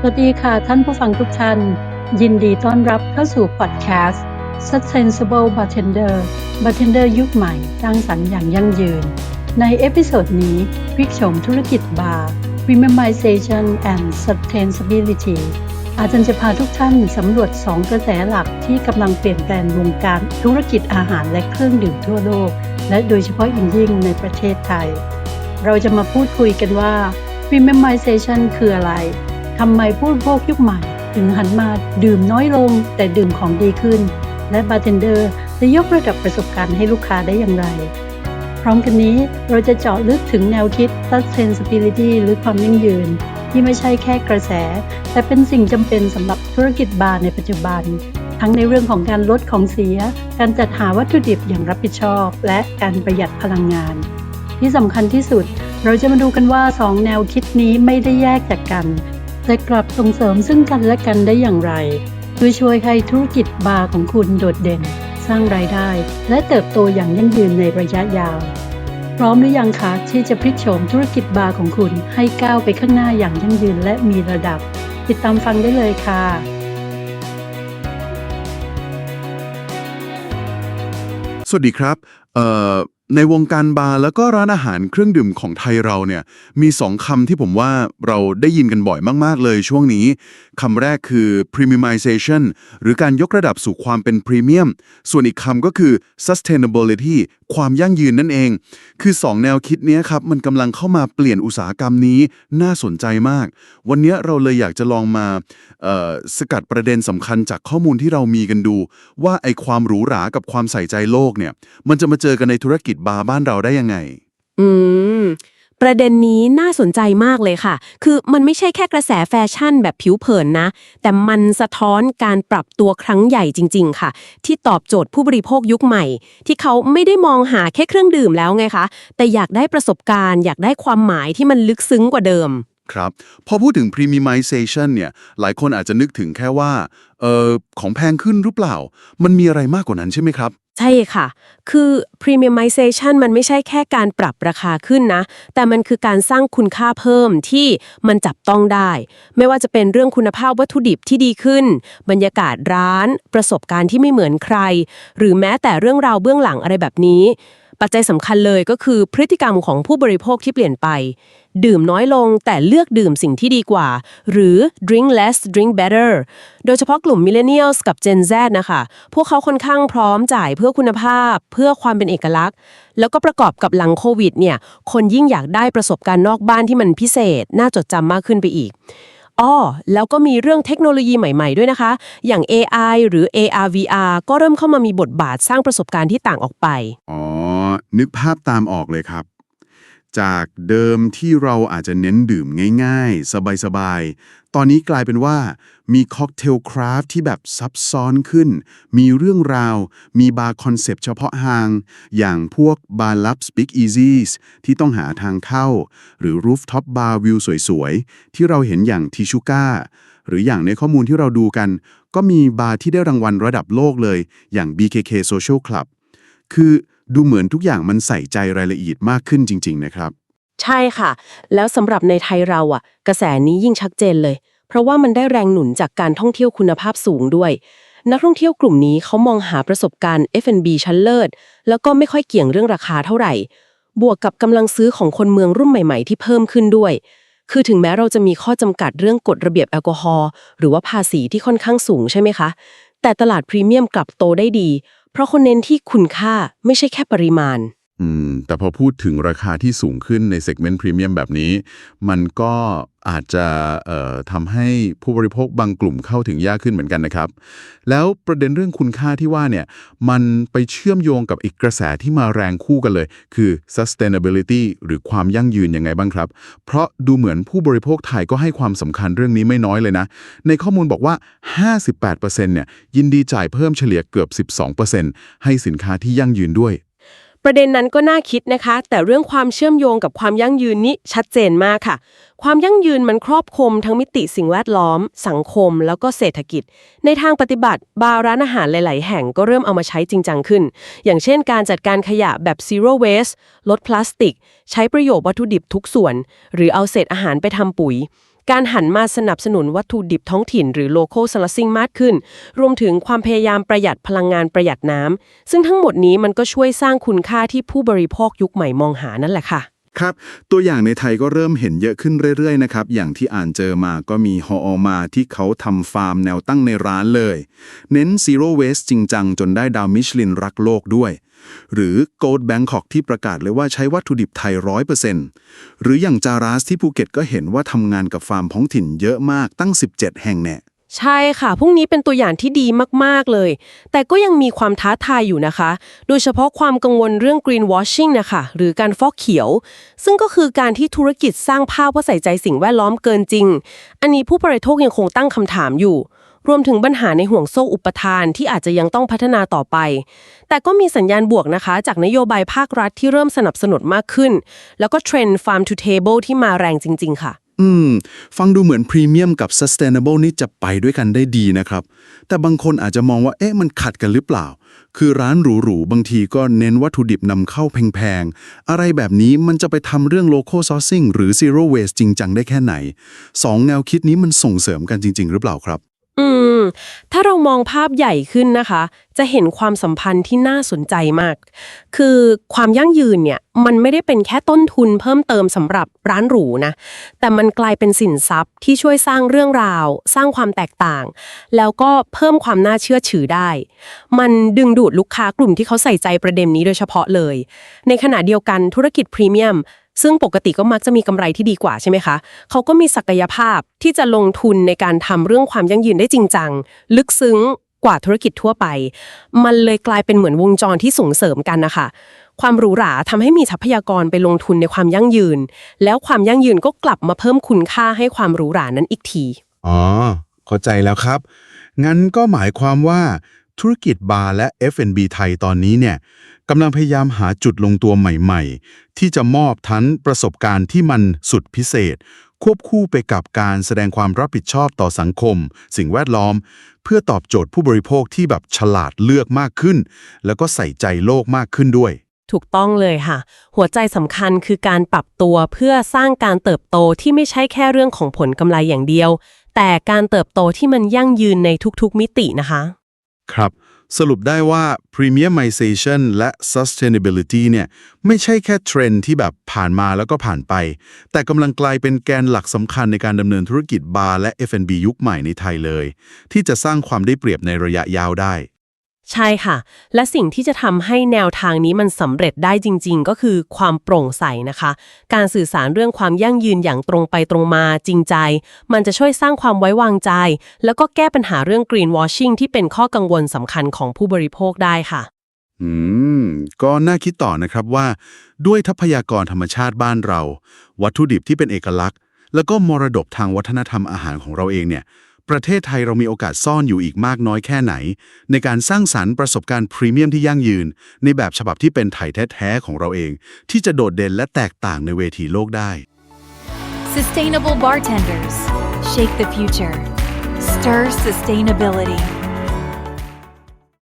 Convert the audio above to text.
สวัสดีค่ะท่านผู้ฟังทุกท่าน ยินดีต้อนรับเข้าสู่พอดแคสต์ Sustainable Bartender Bartender ยุคใหม่สร้างสรรค์อย่างยั่งยืน ในเอพิโซดนี้พิกโฉมธุรกิจบาร์ Premiumization and Sustainability อาจารย์จะพาทุกท่านสำรวจ 2 กระแสหลักที่กำลังเปลี่ยนแปลงวงการธุรกิจอาหารและเครื่องดื่มทั่วโลก และโดยเฉพาะอย่างยิ่งในประเทศไทย เราจะมาพูดคุยกันว่า Premiumization คืออะไร ทำไมผู้บริโภคยุคใหม่ ถึงหันมาดื่มน้อยลง แต่ดื่มของดีขึ้น และบาร์เทนเดอร์จะยกระดับประสบการณ์ให้ลูกค้าได้อย่างไร พร้อมกันนี้เราจะเจาะลึกถึงแนวคิด sustainability หรือความยั่งยืน ที่ไม่ใช่แค่กระแส แต่เป็นสิ่งจำเป็นสำหรับธุรกิจบาร์ในปัจจุบัน ทั้งในเรื่องของการลดของเสีย การจัดหาวัตถุดิบอย่างรับผิดชอบ และการประหยัดพลังงาน ที่สำคัญที่สุดเราจะมาดูกันว่า 2 แนวคิดนี้ไม่ได้แยกจากกัน แต่กลับส่งเสริมซึ่งกันและกันได้อย่างไรเพื่อช่วยให้ธุรกิจบาร์ของคุณโดดเด่น สร้างรายได้ และเติบโตอย่างยั่งยืนในระยะยาว พร้อมหรือยังคะที่จะพลิกโฉมธุรกิจบาร์ของคุณให้ก้าวไปข้างหน้าอย่างยั่งยืนและมีระดับ ติดตามฟังได้เลยค่ะสวัสดีครับเอ่อ ในวงการบาร์แล้วก็ร้านอาหารเครื่องดื่มของไทยเราเนี่ยมีสองคำที่ผมว่าเราได้ยินกันบ่อยมาก ๆ เลยช่วงนี้คำแรกคือ premiumization หรือการยกระดับสู่ความเป็นพรีเมียม ส่วนอีกคำก็คือ sustainability ความยั่งยืนนั่นเอง คือ 2 แนวคิดนี้ครับ มันกำลังเข้ามาเปลี่ยนอุตสาหกรรมนี้น่าสนใจมาก วันนี้เราเลยอยากจะลองมาสกัดประเด็นสำคัญจากข้อมูลที่เรามีกันดู ว่าไอความหรูหรากับความใส่ใจโลกเนี่ยมันจะมาเจอกันในธุรกิจบาร์บ้านเราได้ยังไง อืม ประเด็นนี้น่าสนใจมากเลยค่ะ คือมันไม่ใช่แค่กระแสแฟชั่นแบบผิวเผินนะ แต่มันสะท้อนการปรับตัวครั้งใหญ่จริง ๆ ค่ะ ที่ตอบโจทย์ผู้บริโภคยุคใหม่ ที่เขาไม่ได้มองหาแค่เครื่องดื่มแล้วไงคะ แต่อยากได้ประสบการณ์ อยากได้ความหมายที่มันลึกซึ้งกว่าเดิม ครับพอพูดถึง premiumization เนี่ยหลายคนอาจจะนึกถึงแค่ว่าเออของแพงขึ้นหรือเปล่า มันมีอะไรมากกว่านั้นใช่ไหมครับ ใช่ค่ะ คือ premiumization มันไม่ใช่แค่การปรับราคาขึ้นนะ แต่มันคือการสร้างคุณค่าเพิ่มที่มันจับต้องได้ ไม่ว่าจะเป็นเรื่องคุณภาพวัตถุดิบที่ดีขึ้น บรรยากาศร้าน ประสบการณ์ที่ไม่เหมือนใคร หรือแม้แต่เรื่องราวเบื้องหลังอะไรแบบนี้ ปัจจัยสำคัญเลยก็คือพฤติกรรมของผู้บริโภคที่เปลี่ยนไป ดื่มน้อยลงแต่เลือกดื่มสิ่งที่ดีกว่า หรือ drink less drink better โดยเฉพาะกลุ่ม millennials กับ Gen Z นะคะ พวกเขาค่อนข้างพร้อมจ่ายเพื่อคุณภาพ เพื่อความเป็นเอกลักษณ์ แล้วก็ประกอบกับหลังโควิดเนี่ยคนยิ่งอยากได้ประสบการณ์นอกบ้านที่มันพิเศษ น่าจดจำมากขึ้นไปอีกอ้อแล้วก็มีเรื่องเทคโนโลยีใหม่ๆด้วยนะคะ อย่าง AI หรือ AR VR ก็เริ่มเข้ามามีบทบาทสร้างประสบการณ์ที่ต่างออกไป อ๋อ นึกภาพตามออกเลยครับ จากเดิมที่เราอาจจะเน้นดื่มง่ายๆ สบายๆ ตอนนี้กลายเป็นว่ามีค็อกเทลคราฟที่แบบซับซ้อนขึ้น มีเรื่องราว มีบาร์คอนเซปต์เฉพาะทาง อย่างพวกบาร์ลับสปิกอีซีสที่ต้องหาทางเข้า หรือรูฟท็อปบาร์วิวสวยๆ ที่เราเห็นอย่างทิชูก้าหรืออย่างในข้อมูลที่เราดูกัน ก็มีบาร์ที่ได้รางวัลระดับโลกเลย อย่าง BKK Social Club คือ ดูเหมือนทุกอย่างมันใส่ใจรายละเอียดมากขึ้นจริง ๆ นะครับ ใช่ค่ะ แล้วสำหรับในไทยเราอะ กระแสนี้ยิ่งชัดเจนเลย เพราะว่ามันได้แรงหนุนจากการท่องเที่ยวคุณภาพสูงด้วย นักท่องเที่ยวกลุ่มนี้เขามองหาประสบการณ์ F&B ชั้นเลิศ แล้วก็ไม่ค่อยเกี่ยงเรื่องราคาเท่าไหร่ บวกกับกำลังซื้อของคนเมืองรุ่นใหม่ ๆ ที่เพิ่มขึ้นด้วย คือถึงแม้เราจะมีข้อจำกัดเรื่องกฎระเบียบแอลกอฮอล์หรือว่าภาษีที่ค่อนข้างสูงใช่ไหมคะ แต่ตลาดพรีเมียมกลับโตได้ดี เพราะคนเน้นที่คุณค่าไม่ใช่แค่ปริมาณ อืม แต่พอพูดถึงราคาที่สูงขึ้นในเซกเมนต์พรีเมียมแบบนี้ มันก็อาจจะเอ่อทำให้ผู้บริโภคบางกลุ่มเข้าถึงยากขึ้นเหมือนกันนะครับ แล้วประเด็นเรื่องคุณค่าที่ว่าเนี่ย มันไปเชื่อมโยงกับอีกกระแสที่มาแรงคู่กันเลย คือ sustainability หรือความยั่งยืนยังไงบ้างครับ เพราะดูเหมือนผู้บริโภคไทยก็ให้ความสำคัญเรื่องนี้ไม่น้อยเลยนะ ในข้อมูลบอกว่า 58%เนี่ยยินดีจ่ายเพิ่มเฉลี่ยเกือบ 12%ให้สินค้าที่ยั่งยืนด้วย ประเด็นนั้นก็น่าคิดนะคะ แต่เรื่องความเชื่อมโยงกับความยั่งยืนนี้ชัดเจนมากค่ะ ความยั่งยืนมันครอบคลุมทั้งมิติสิ่งแวดล้อม สังคม แล้วก็เศรษฐกิจ ในทางปฏิบัติบาร์ร้านอาหารหลาย ๆ แห่งก็เริ่มเอามาใช้จริงจังขึ้น อย่างเช่น การจัดการขยะแบบ zero waste ลดพลาสติก ใช้ประโยชน์วัตถุดิบทุกส่วน หรือเอาเศษอาหารไปทำปุ๋ย การหันมาสนับสนุนวัตถุดิบท้องถิ่นหรือ local sourcing มากขึ้น รวมถึงความพยายามประหยัดพลังงานประหยัดน้ำซึ่งทั้งหมดนี้มันก็ช่วยสร้างคุณค่าที่ผู้บริโภคยุคใหม่มองหานั่นแหละค่ะ ครับ ตัวอย่างในไทยก็เริ่มเห็นเยอะขึ้นเรื่อยๆนะครับ อย่างที่อ่านเจอมาก็มีฮออมาที่เขาทำฟาร์มแนวตั้งในร้านเลย เน้น Zero Waste จริงจังจนได้ดาวมิชลินรักโลกด้วย หรือ Gold Bangkok ที่ประกาศเลยว่าใช้วัตถุดิบไทย 100%หรืออย่างจาราสที่ภูเก็ตก็เห็นว่าทำงานกับฟาร์มท้องถิ่นเยอะมากตั้ง 17 แห่งแน่ ใช่ค่ะ พวกนี้เป็นตัวอย่างที่ดีมาก ๆ เลย แต่ก็ยังมีความท้าทายอยู่นะคะ โดยเฉพาะความกังวลเรื่อง greenwashing นะคะ หรือการฟอกเขียว ซึ่งก็คือการที่ธุรกิจสร้างภาพว่าใส่ใจสิ่งแวดล้อมเกินจริง อันนี้ผู้บริโภคยังคงตั้งคำถามอยู่ รวมถึงปัญหาในห่วงโซ่อุปทานที่อาจจะยังต้องพัฒนาต่อไป แต่ก็มีสัญญาณบวกนะคะ จากนโยบายภาครัฐที่เริ่มสนับสนุนมากขึ้น แล้วก็เทรนด์ farm to table ที่มาแรงจริง ๆ ค่ะ อืม ฟังดูเหมือนพรีเมียมกับ sustainable นี่จะไปด้วยกันได้ดีนะครับ แต่บางคนอาจจะมองว่า เอ๊ะ มันขัดกันหรือเปล่า คือร้านหรูๆ บางทีก็เน้นวัตถุดิบนำเข้าแพงๆ อะไรแบบนี้มันจะไปทำเรื่อง local sourcing หรือ zero waste จริงจังได้แค่ไหน สองแนวคิดนี้มันส่งเสริมกันจริง ๆ หรือเปล่าครับ อืม ถ้าเรามองภาพใหญ่ขึ้นนะคะ จะเห็นความสัมพันธ์ที่น่าสนใจมาก คือความยั่งยืนเนี่ยมันไม่ได้เป็นแค่ต้นทุนเพิ่มเติมสำหรับร้านหรูนะ แต่มันกลายเป็นสินทรัพย์ที่ช่วยสร้างเรื่องราว สร้างความแตกต่าง แล้วก็เพิ่มความน่าเชื่อถือได้ มันดึงดูดลูกค้ากลุ่มที่เขาใส่ใจประเด็นนี้โดยเฉพาะเลย ในขณะเดียวกันธุรกิจพรีเมียม ซึ่งปกติก็มักจะมีกำไรที่ดีกว่าใช่ไหมคะ เขาก็มีศักยภาพที่จะลงทุนในการทำเรื่องความยั่งยืนได้จริงจัง ลึกซึ้งกว่าธุรกิจทั่วไป มันเลยกลายเป็นเหมือนวงจรที่ส่งเสริมกันนะคะ ความหรูหราทำให้มีทรัพยากรไปลงทุนในความยั่งยืน แล้วความยั่งยืนก็กลับมาเพิ่มคุณค่าให้ความหรูหรานั้นอีกที อ๋อ เข้าใจแล้วครับ งั้นก็หมายความว่า ธุรกิจบาร์และ F&B ไทยตอนนี้เนี่ยกำลังพยายามหาจุดลงตัวใหม่ๆ ที่จะมอบทั้งประสบการณ์ที่มันสุดพิเศษ ควบคู่ไปกับการแสดงความรับผิดชอบต่อสังคม สิ่งแวดล้อม เพื่อตอบโจทย์ผู้บริโภคที่แบบฉลาดเลือกมากขึ้น แล้วก็ใส่ใจโลกมากขึ้นด้วย ถูกต้องเลยค่ะ หัวใจสำคัญคือการปรับตัวเพื่อสร้างการเติบโตที่ไม่ใช่แค่เรื่องของผลกำไรอย่างเดียว แต่การเติบโตที่มันยั่งยืนในทุกๆมิตินะคะ ครับ สรุปได้ว่า premiumization และ sustainability เนี่ยไม่ใช่แค่เทรนที่แบบผ่านมาแล้วก็ผ่านไป แต่กำลังกลายเป็นแกนหลักสำคัญในการดำเนินธุรกิจบาร์และ F&B ยุคใหม่ในไทยเลย ที่จะสร้างความได้เปรียบในระยะยาวได้ ใช่ค่ะ และสิ่งที่จะทำให้แนวทางนี้มันสำเร็จได้จริง ๆ ก็คือความโปร่งใสนะคะ การสื่อสารเรื่องความยั่งยืนอย่างตรงไปตรงมาจริงใจ มันจะช่วยสร้างความไว้วางใจ แล้วก็แก้ปัญหาเรื่อง greenwashing ที่เป็นข้อกังวลสำคัญของผู้บริโภคได้ค่ะ อืม ก็น่าคิดต่อนะครับว่า ด้วยทรัพยากรธรรมชาติบ้านเรา วัตถุดิบที่เป็นเอกลักษณ์ แล้วก็มรดกทางวัฒนธรรมอาหารของเราเองเนี่ย ประเทศไทยเรามีโอกาสซ่อนอยู่อีกมากน้อยแค่ไหน ในการสร้างสรรค์ประสบการณ์พรีเมียมที่ยั่งยืน ในแบบฉบับที่เป็นไทยแท้ๆของเราเอง ที่จะโดดเด่นและแตกต่างในเวทีโลกได้ Sustainable bartenders. Shake the future. Stir sustainability.